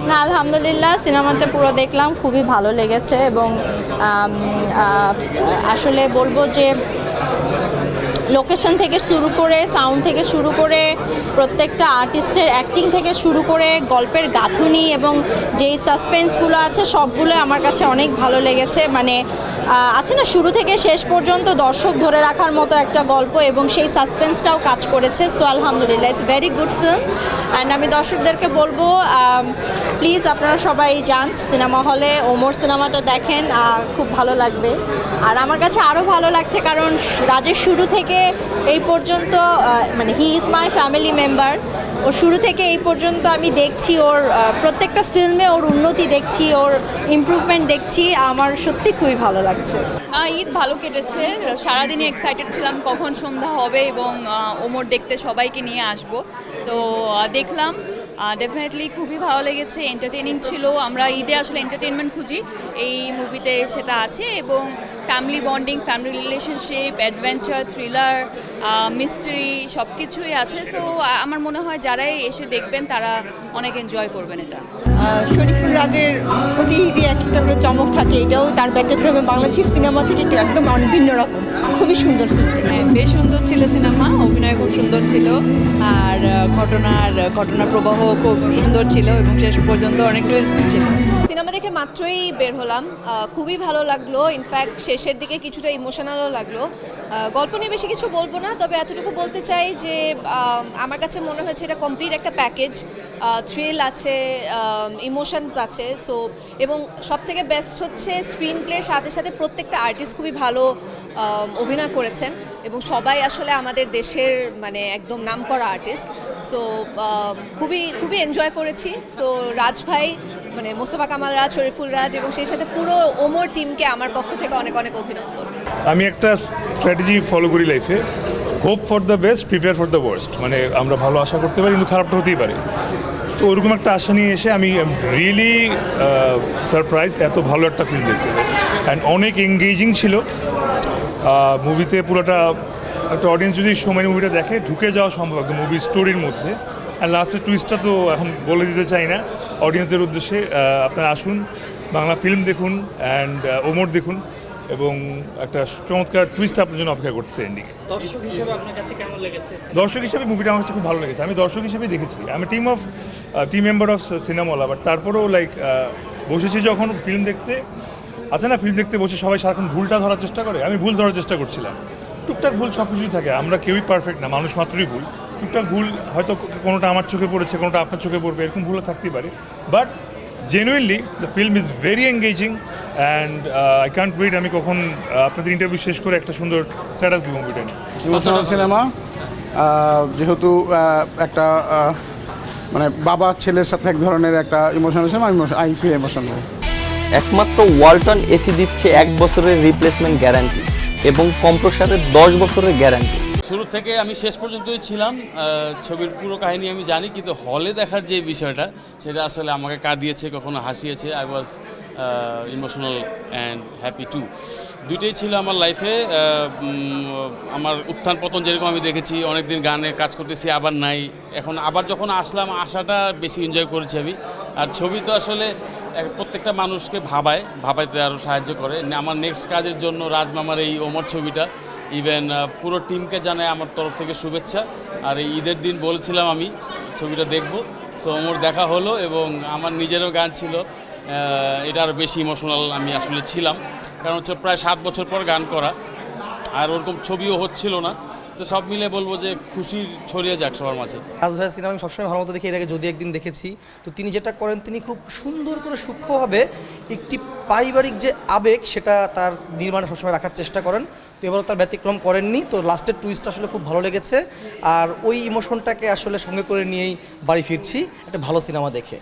না আলহামদুলিল্লাহ সিনেমাটা পুরো দেখলাম খুবই ভালো লেগেছে এবং আসলে বলব যে লোকেশন থেকে শুরু করে সাউন্ড থেকে শুরু করে, প্রত্যেকটা আর্টিস্টের অ্যাক্টিং থেকে শুরু করে, গল্পের গাঁথুনি এবং যেই সাসপেন্সগুলো আছে সবগুলো আমার কাছে অনেক ভালো লেগেছে। মানে আছে না, শুরু থেকে শেষ পর্যন্ত দর্শক ধরে রাখার মতো একটা গল্প এবং সেই সাসপেন্সটাও কাজ করেছে। সো আলহামদুলিল্লাহ it's very good film and আমি দর্শকদেরকে বলব প্লিজ আপনারা সবাই যান সিনেমা হলে, ওমর সিনেমাটা দেখেন খুব ভালো লাগবে। আর আমার কাছে আরও ভালো লাগছে কারণ রাজের শুরু থেকে এই পর্যন্ত মানে he is my family member ওর শুরু থেকে এই পর্যন্ত আমি দেখছি ওর প্রত্যেকটা ফিল্মে ওর উন্নতি দেখছি, ওর ইম্প্রুভমেন্ট দেখছি। আমার সত্যি খুবই ভালো লাগছে। ঈদ ভালো কেটেছে। সারাদিনই এক্সাইটেড ছিলাম কখন সন্ধ্যা হবে এবং ওমর দেখতে সবাইকে নিয়ে আসব। তো দেখলাম। ডেফিনেটলি খুবই ভালো লেগেছে এন্টারটেনিং ছিল। আমরা ঈদে আসলে এন্টারটেনমেন্ট খুঁজি এই মুভিতে সেটা আছে এবং family bonding family relationship adventure thriller mystery সব কিছুই আছে। সো আমার মনে হয় যারাই এসে দেখবেন তারা অনেক এনজয় করবেন এটা। শরীফুল রাজের প্রতি ঈদে এক একটা করে চমক থাকে এটাও তার ব্যতিক্রমে বাংলাদেশি সিনেমা থেকে একটু একদম ভিন্ন রকম। খুবই সুন্দর সিনেমাটা হ্যাঁ, বেশ সুন্দর ছিল সিনেমা অভিনয় খুব সুন্দর ছিল। আর ঘটনার ঘটনার প্রবাহ খুব সুন্দর ছিল এবং শেষ পর্যন্ত অনেক টুইস্ট ছিল। সিনেমা দেখে মাত্রই বের হলাম। খুবই ভালো লাগল। ইনফ্যাক্ট শেষের দিকে কিছুটা ইমোশনালও লাগল। গল্প নিয়ে বেশি কিছু বলব না, তবে এতটুকু বলতে চাই যে আমার কাছে মনে হয়েছে এটা কমপ্লিট একটা প্যাকেজ থ্রিল আছে ইমোশনস আছে। সো এবং সব থেকে বেস্ট হচ্ছে স্ক্রিন প্লের সাথে সাথে প্রত্যেকটা আর্টিস্ট খুবই ভালো। অভিনয় করেছেন এবং সবাই আসলে আমাদের দেশের মানে একদম নামকরা আর্টিস্ট সো খুবই খুবই এনজয় করেছি। সো রাজ ভাই মানে মোস্তফা কামাল রাজ, শরীফুল রাজ এবং সেই সাথে পুরো ওমর টিমকে আমার পক্ষ থেকে অনেক অনেক অভিনন্দন। আমি একটা স্ট্র্যাটেজি ফলো করি লাইফে hope for the best prepare for the worst মানে আমরা ভালো আশা করতে পারি, কিন্তু খারাপটা হতেই পারে। তো ওরকম একটা আশা নিয়ে এসে আমি রিয়েলি সারপ্রাইজ এত ভালো একটা ফিল্ম দেখতে। অ্যান্ড অনেক এঙ্গেজিং ছিল। মুভিতে পুরোটা একটা অডিয়েন্স যদি সময় মুভিটা দেখে ঢুকে যাওয়া সম্ভব একদম মুভি স্টোরির মধ্যে। আর লাস্টের টুইস্টটা তো এখন বলে দিতে চাই না। অডিয়েন্সদের উদ্দেশ্যে আপনারা আসুন বাংলা ফিল্ম দেখুন অ্যান্ড ওমর দেখুন এবং একটা চমৎকার টুইস্ট আপনার জন্য অপেক্ষা করছে এন্ডিংয়ে দর্শক হিসেবে আপনার কাছে কেমন লেগেছে? দর্শক হিসেবে মুভিটা আমার কাছে খুব ভালো লেগেছে। আমি দর্শক হিসেবেই দেখেছি। আমি team of team member of cinema but তারপরেও লাইক বসেছি যখন ফিল্ম দেখতে। আছে না ফিল্ম দেখতে বসে সবাই সারাক্ষণ ভুলটা ধরার চেষ্টা করে? আমি ভুল ধরার চেষ্টা করছিলাম। টুকটাক ভুল সব কিছুই থাকে আমরা কেউই পারফেক্ট না মানুষ মাত্রই ভুল। টুকটাক ভুল হয়তো কোনোটা আমার চোখে পড়েছে কোনোটা আপনার চোখে পড়বে এরকম ভুলও থাকতেই পারে। But genuinely the film is very engaging and I can't wait আমি কখন আহ, আপনাদের ইন্টারভিউ শেষ করে একটা সুন্দর স্ট্যাটাস দেবো মুভিটা নিয়ে। ইমোশনাল সিনেমা যেহেতু একটা মানে বাবা ছেলের সাথে এক ধরনের একটা emotional cinema I feel emotional একমাত্র ওয়ালটন এসি দিচ্ছে এক বছরের রিপ্লেসমেন্ট গ্যারান্টি এবং কম্প্রসারের দশ বছরের গ্যারান্টি শুরু থেকে আমি শেষ পর্যন্তই ছিলাম। ছবির পুরো কাহিনী আমি জানি, কিন্তু হলে দেখার যে বিষয়টা, সেটা আসলে আমাকে কাঁদিয়েছে, কখনো হাসিয়েছে। I was emotional and happy too দুইটাই ছিল আমার লাইফে আমার উত্থান পতন যেরকম আমি দেখেছি, অনেকদিন গানে কাজ করতেছি, আবার নাই। এখন আবার যখন আসলাম আসাটা বেশি এনজয় করেছি আমি। আর ছবি তো আসলে প্রত্যেকটা মানুষকে ভাবায়, ভাবাইতে আরও সাহায্য করে। আমার নেক্সট কাজের জন্য রাজমামার এই ওমর ছবিটা ইভেন পুরো টিমকে জানাই আমার তরফ থেকে শুভেচ্ছা। আর এই ঈদের দিন বলেছিলাম আমি, ছবিটা দেখব। সো ওমর দেখা হলো এবং আমার নিজেরও গান ছিল এটা আরও বেশি ইমোশনাল আমি আসলে ছিলাম। কারণ হচ্ছে প্রায় সাত বছর পর গান করা, আর ওরকম ছবিও হচ্ছিল না। তো সব মিলে বলব যে খুশি ছড়িয়ে যাক সবার মাঝে। রাজ ভাইয়ের সিনেমা আমি সবসময় ভালো মতো দেখি, এর আগে যদি একদিন দেখেছি। তো তিনি যেটা করেন, তিনি খুব সুন্দর করে সূক্ষ্মভাবে একটি পারিবারিক যে আবেগ, সেটা তার নির্মাণে সবসময় রাখার চেষ্টা করেন। তো এবারও তার ব্যতিক্রম করেননি। তো লাস্টের টুইস্ট আসলে খুব ভালো লেগেছে। আর ওই ইমোশনটাকে আসলে সঙ্গে করে নিয়েই বাড়ি ফিরছি। একটা ভালো সিনেমা দেখে।